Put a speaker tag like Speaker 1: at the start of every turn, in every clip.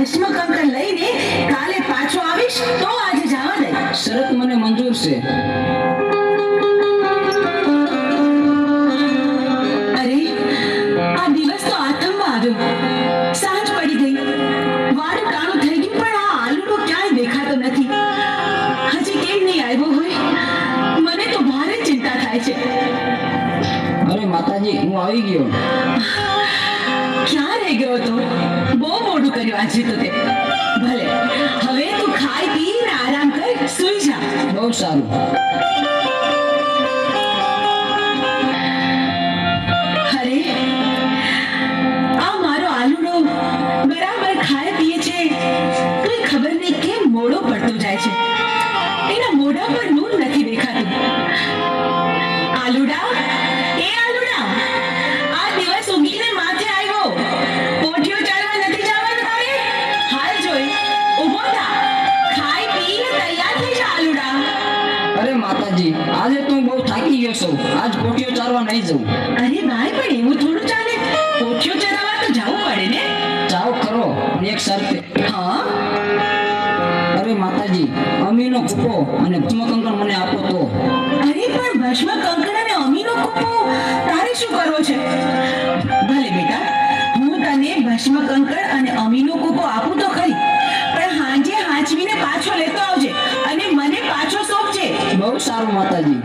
Speaker 1: ભસ્મ કંકર લઈને કાલે પાછો આવીશ તો આજે જવા દે.
Speaker 2: શરત મને મંજૂર છે.
Speaker 1: અરે આ દિવસ તો આથમવા આવ્યો. સાંજ પડી ગઈ. વાડ કાણું થઈ ગયું પણ આ આલુડો ક્યાંય દેખાતો નથી. હજી કેમ નહીં આવ્યો હોય? મને તો ભારે ચિંતા થાય છે.
Speaker 2: અરે માતાજી હું આવી ગયો.
Speaker 1: ક્યાં રહી ગયો તો? કર્યું આજે તો તે ભલે. હવે તું ખાઈ પીને આરામ કર, સુઈ જા.
Speaker 2: બહુ સારું.
Speaker 1: છું
Speaker 2: આજ કોઠીઓ ચારવા નહીં જવું
Speaker 1: અરે ભાઈ પણ એવું થોડું ચાલે. કોઠીઓ ચરાવવા તો જવું પડે ને?
Speaker 2: જાઓ કરો. એક શરતે.
Speaker 1: હા?
Speaker 2: અરે માતાજી અમીનો કૂપો અને ભસ્મકંકણ મને આપો તો.
Speaker 1: અરે પણ ભસ્મ કંકણ અને અમીનો કૂપો તારે શું કરવો છે? ભલે બેટા હું તને ભસ્મ કંકણ અને અમીનો કૂપો આપું તો ખરી. પણ હાંજે હાંચવીને પાછો લેતો આવજે અને મને પાછો સોંપજે.
Speaker 2: બહુ સારું માતાજી.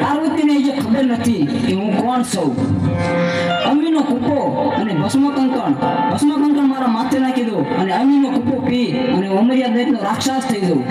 Speaker 2: પાર્વતીને જે ખબર નથી કે હું કોણ છું? અમીનો કૂપો અને ભસ્મકંકણ. ભસ્મકંકણ મારા માથે નાખી દો અને અમીનો કૂપો પી અને ઉમરિયા દૈતનો રાક્ષસ થઈ જવું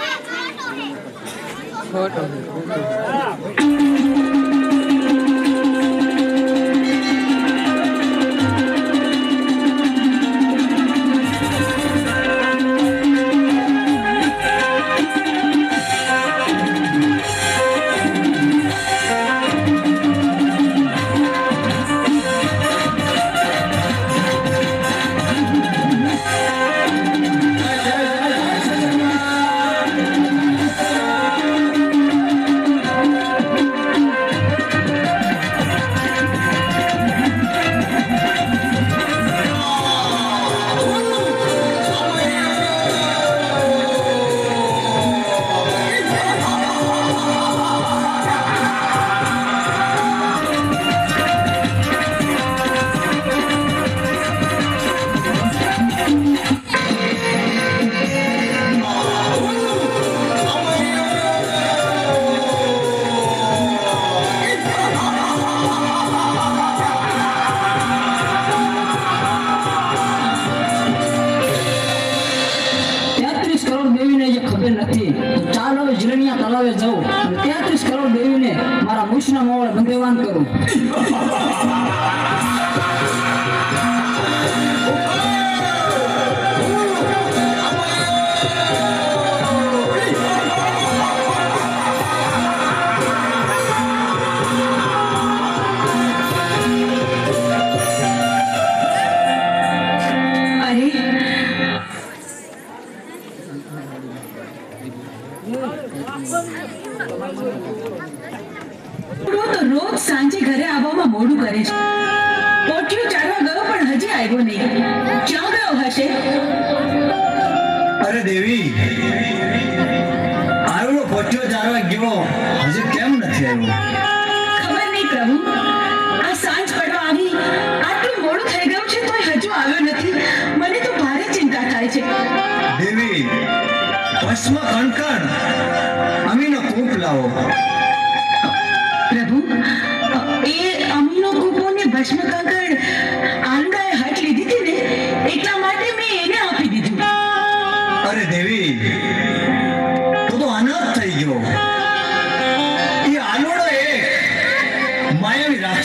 Speaker 2: તેત્રીસ
Speaker 3: કેમ
Speaker 1: ખબર નહીં પ્રભુ. આ સાંજ પડવા આવી. આટલું મોડું થઈ ગયું છે તોય હજુ આવ્યો નથી. મને તો ભારે ચિંતા થાય છે.
Speaker 3: દેવી ભસ્મ કણકણ. અમીનો કૂપ લાવો.
Speaker 1: પ્રભુ એ અમીનો કૂપો ને ભસ્મ કંકણ આલુડાએ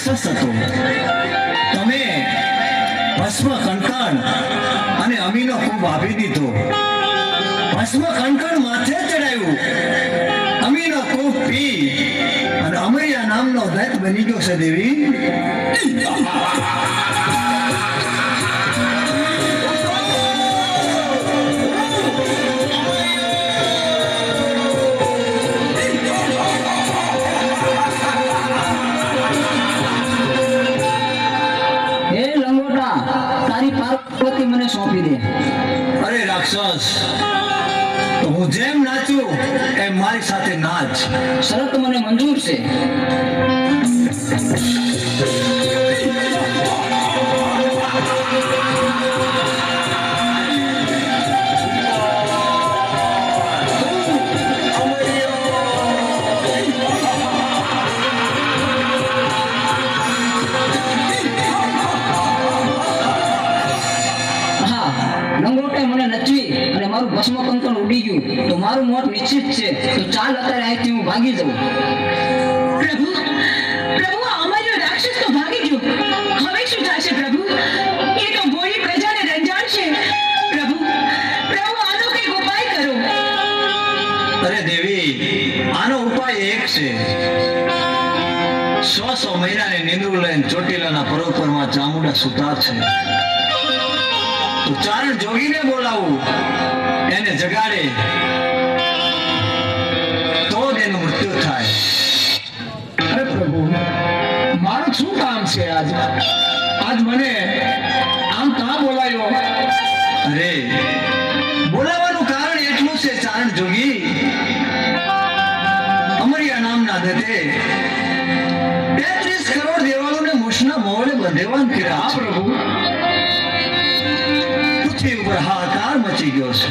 Speaker 3: રાક્ષસ હતો તમે ભસ્મ કંકણ અને અમીનો ખૂબ આપી દીધો. ભસ્મ કંકણ માથે ચડાયું. અમીનો ખૂબ પી અને અમૈયા નામનો દૈત બની ગયો છે દેવી. જેમ એ મારી સાથે નાચ.
Speaker 2: શરત મને મંજૂર છે. મને નચવી અને મારું ભસ્મ કંકણ મારું નિશ્ચિત છે. તો ચાલ અત્યારે અહીંથી હું ભાગી જાઉં.
Speaker 1: પ્રભુ પ્રભુ અમારો રાક્ષસ તો ભાગી ગયો. હવે શું થશે, પ્રભુ? એ તો ગોળી પ્રજાને રંજાડશે. પ્રભુ પ્રભુ, આનો કંઈક ઉપાય કરો.
Speaker 3: અરે દેવી, આનો ઉપાય એક છે. સો સો મહિનાની નિંદુ લઈને ચોટીલાના પરોપરમાં ચામુંડા સુતા છે. ચારણ જોગીને બોલાવું. એને જગાડે.
Speaker 4: પ્રભુ મારું શું કામ છે આજ? આજ મને આમ કા બોલાયો?
Speaker 3: અરે બોલાવાનું કારણ એટલું છે ચારણ જોગી. અમરિયા નામના દત્તે તેત્રીસ કરોડ દેવાલોને મોશના મોહરે બંધેવાન કર્યા.
Speaker 4: પ્રભુ.
Speaker 3: પૃથ્વી ઉપર હાહાકાર મચી ગયો છે.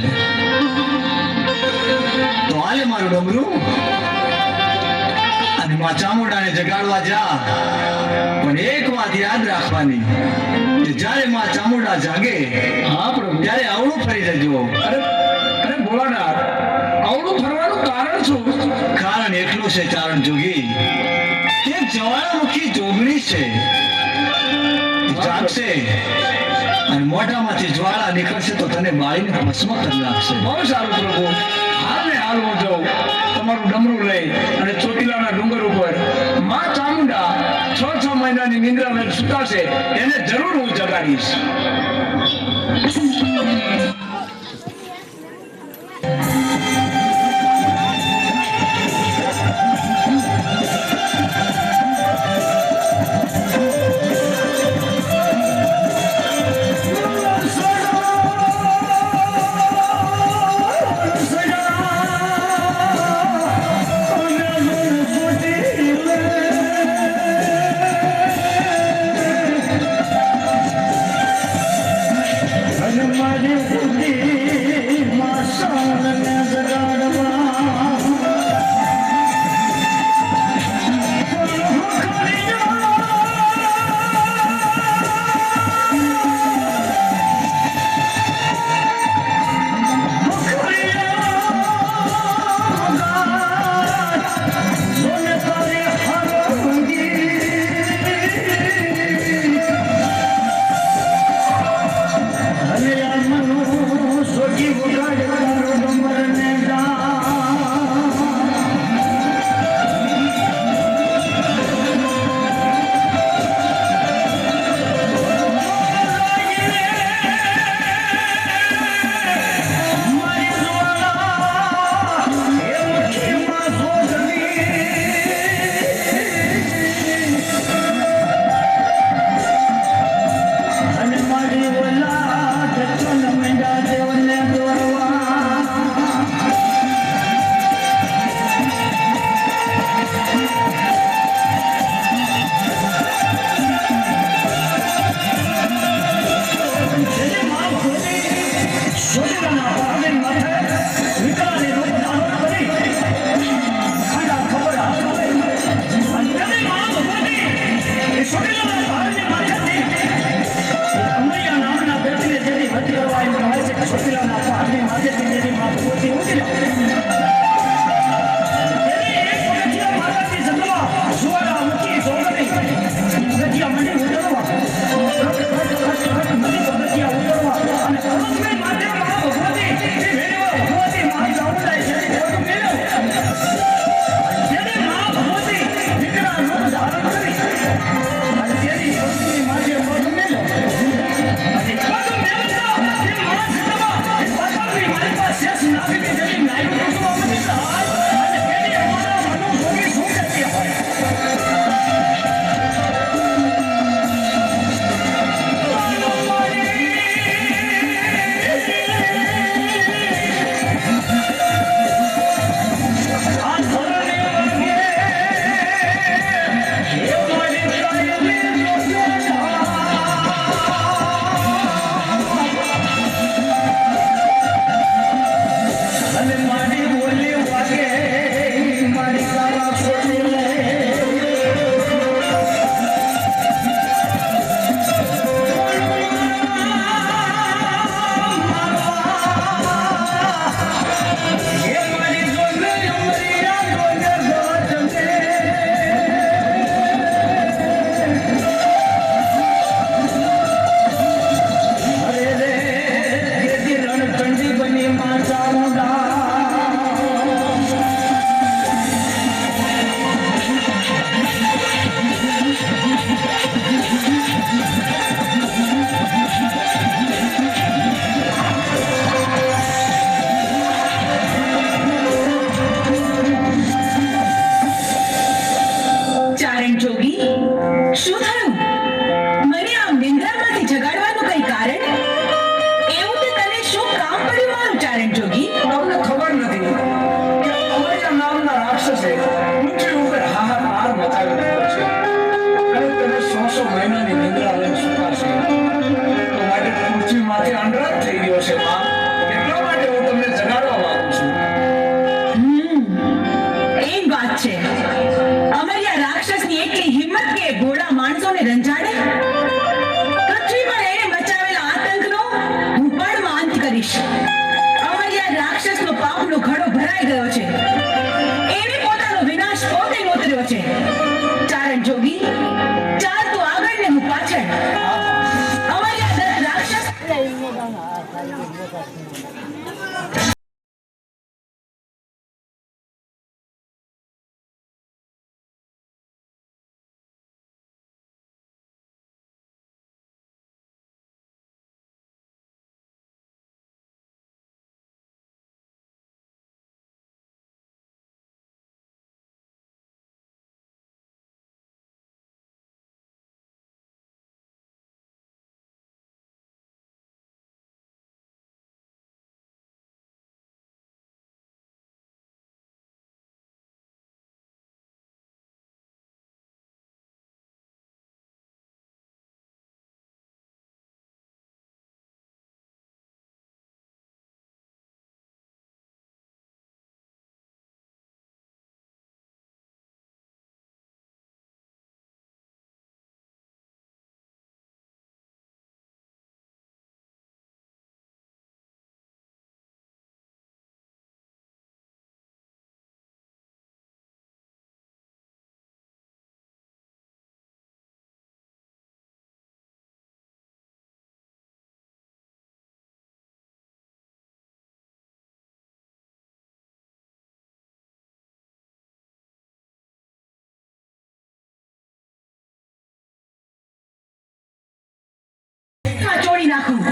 Speaker 3: તો આલે મારું ડમરું? માં ચામુંડાને જગાડવા જા. પણ એક વાત યાદ રાખવાની કે જ્યારે માં ચામુંડા જાગે
Speaker 4: હા પ્રભુ.
Speaker 3: ત્યારે આવડું ફરી જજો.
Speaker 4: અરે અરે ભોળાનાથ આવડું ફરવાનું કારણ શું?
Speaker 3: કારણ એટલું છે ચારણ જોગી કે જ્વાળામુખી જોગણી છે. જાગશે. અને મોઢામાંથી જ્વાળા નીકળશે તો તને બાળીને ભસ્મ કરી નાખશે.
Speaker 4: બહુ સારું પ્રભુ. હાલ ને હાલ હું જાઉં. તમારું ડમરું લઈ અને ચોટીલાના ડુંગર ઉપર. માં ચામુંડા છ છ મહિનાની નિંદ્રામાં સુતાશે એને જરૂર હું જગાડીશ. માં